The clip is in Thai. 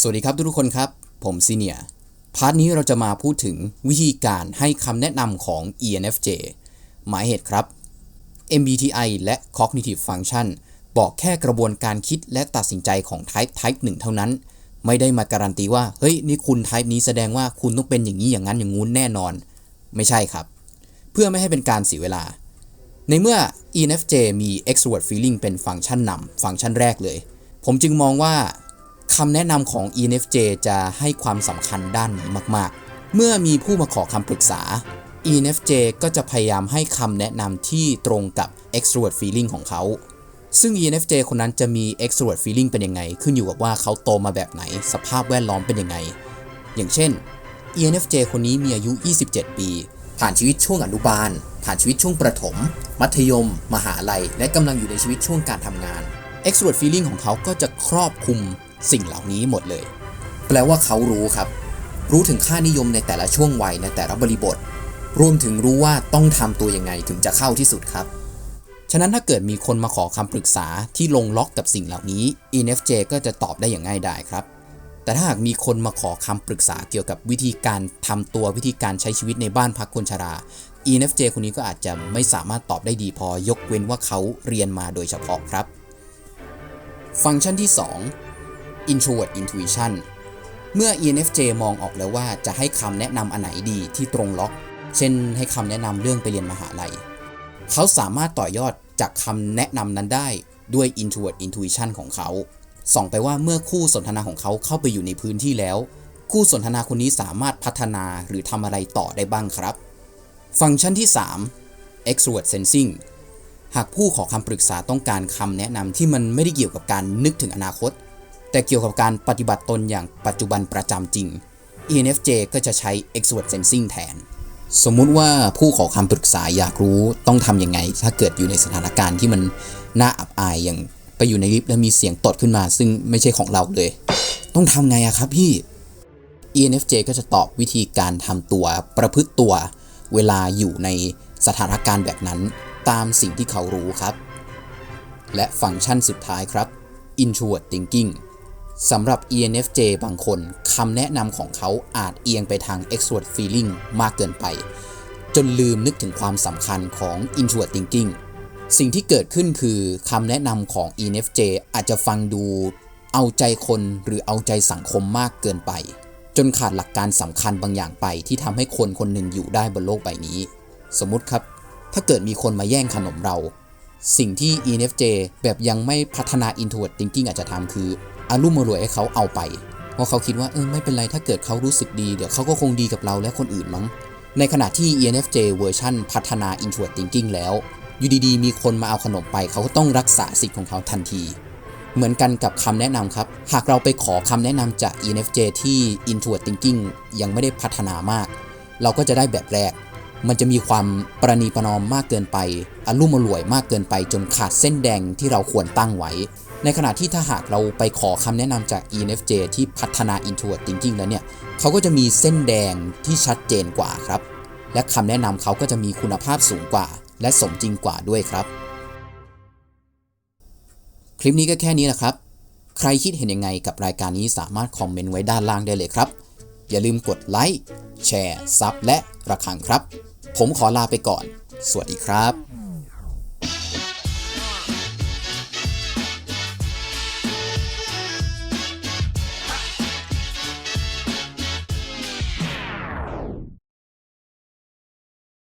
สวัสดีครับทุกคนครับ ผมซีเนียพาร์ทนี้เราจะมาพูดถึงวิธีการให้คำแนะนำของ ENFJ หมายเหตุครับ MBTI และ Cognitive Function บอกแค่กระบวนการคิดและตัดสินใจของ Type Type 1 เท่านั้น ไม่ได้มาการันตีว่า เฮ้ย นี่คุณ Type นี้แสดงว่าคุณต้องเป็นอย่างนี้อย่างนั้นอย่างงู้นแน่นอน ไม่ใช่ครับ เพื่อไม่ให้เป็นการเสียเวลา ในเมื่อ ENFJ มี extrovert feeling เป็นฟังก์ชันนำฟังก์ชันแรกเลย ผมจึงมองว่า คำแนะนำของ ENFJ จะให้ความสำคัญด้านนี้มาก ๆ เมื่อมีผู้มาขอคำปรึกษา ENFJ ก็จะพยายามให้คำแนะนำที่ตรงกับ extrovert feeling ของเขา ซึ่ง ENFJ คนนั้นจะมี extrovert feeling เป็นยังไง ขึ้นอยู่กับว่าเขาโตมาแบบไหน สภาพแวดล้อมเป็นยังไง อย่างเช่น ENFJ คนนี้มีอายุ 27 ปี ผ่านชีวิตช่วงอนุบาล ผ่านชีวิตช่วงประถม มัธยม มหาลัย และกำลังอยู่ในชีวิตช่วงการทำงาน extrovert feeling ของเขาก็จะครอบคลุม สิ่งเหล่านี้หมดเลย แปลว่าเขารู้ครับ รู้ถึงค่านิยมในแต่ละช่วงวัยในแต่ละบริบท รวมถึงรู้ว่าต้องทำตัวยังไงถึงจะเข้าที่สุดครับ ฉะนั้นถ้าเกิดมีคนมาขอคำปรึกษาที่ลงล็อกกับสิ่งเหล่านี้ ENFJ ก็จะตอบได้อย่างง่ายดายครับแต่ถ้าหากมีคนมาขอคำปรึกษาเกี่ยวกับวิธีการทำตัววิธีการใช้ชีวิตในบ้านพักคนชรา ENFJ คนนี้ก็อาจจะไม่สามารถตอบได้ดีพอยกเว้นว่าเขาเรียนมาโดยเฉพาะครับ ฟังก์ชันที่2 introvert intuition เมื่อ ENFJ มองออกแล้วว่าจะให้คำแนะนำอันไหนดีที่ตรงล็อก เช่น ให้คำแนะนำเรื่องไปเรียนมหาลัย เขาสามารถต่อยอดจากคำแนะนำนั้นได้ด้วย introvert intuition ของเขา ส่องไปว่าเมื่อคู่สนทนาของเขาเข้าไปอยู่ในพื้นที่แล้ว คู่สนทนาคนนี้สามารถพัฒนาหรือทำอะไรต่อได้บ้างครับ ฟังก์ชันที่ 3 extrovert sensing หากผู้ขอคำปรึกษาต้องการคำแนะนำที่มันไม่ได้เกี่ยวกับการนึกถึงอนาคต แต่เกี่ยวกับการปฏิบัติตนอย่างปัจจุบันประจำจริง ENFJ ก็จะใช้ extrovert sensing แทน สมมุติว่าผู้ขอคำปรึกษาอยากรู้ต้องทำยังไง ถ้าเกิดอยู่ในสถานการณ์ที่มันน่าอับอายอย่างไปอยู่ในลิฟต์แล้วมีเสียงตดขึ้นมา ซึ่งไม่ใช่ของเราเลย ต้องทำไงอะครับพี่ ENFJ ก็จะตอบวิธีการทำตัวประพฤติตัวเวลาอยู่ในสถานการณ์แบบนั้น ตามสิ่งที่เขารู้ครับ และฟังก์ชันสุดท้ายครับ introvert thinking สำหรับ ENFJ บางคนคำแนะนำของเขาอาจเอียงไปทาง extrovert feeling มากเกินไป จนลืมนึกถึงความสำคัญของ introvert thinking สิ่งที่เกิดขึ้นคือคำแนะนำของ ENFJ อาจจะฟังดูเอาใจคนหรือเอาใจสังคมมากเกินไป จนขาดหลักการสำคัญบางอย่างไปที่ทำให้คนคนหนึ่งอยู่ได้บนโลกใบนี้ สมมติครับ ถ้าเกิดมีคนมาแย่งขนมเรา สิ่งที่ ENFJ แบบยังไม่พัฒนา introvert thinking อาจจะทำคือ อารุ่มมารวยให้เขาเอาไป เพราะเขาคิดว่าเออไม่เป็นไรถ้าเกิดเขารู้สึกดีเดี๋ยวเขาก็คงดีกับเราและคนอื่นมั้ง ในขณะที่ ENFJ เวอร์ชันพัฒนา introvert thinking แล้วอยู่ดีๆ มีคนมาเอาขนมไปเขาก็ต้องรักษาสิทธิ์ของเขาทันที เหมือนกันกับคำแนะนำครับ หากเราไปขอคำแนะนำจาก ENFJ ที่ introvert thinking ยังไม่ได้พัฒนามาก เราก็จะได้แบบแรก มันจะมีความประนีประนอมมากเกินไปอารมุ่มอร่วยมากเกินไปจนขาดเส้นแดงที่เราควรตั้งไว้ ในขณะที่ถ้าหากเราไปขอคำแนะนำจาก ENFJ ที่พัฒนา introvert thinking แล้วเนี่ยเขาก็จะมีเส้นแดงที่ชัดเจนกว่าครับ และคำแนะนำเขาก็จะมีคุณภาพสูงกว่า และสมจริงกว่าด้วยครับ คลิปนี้ก็แค่นี้แหละครับ ใครคิดเห็นยังไงกับรายการนี้สามารถคอมเมนต์ไว้ด้านล่างได้เลยครับ อย่าลืมกดไลค์แชร์ซับและระฆังครับ ผมขอลาไปก่อน สวัสดีครับ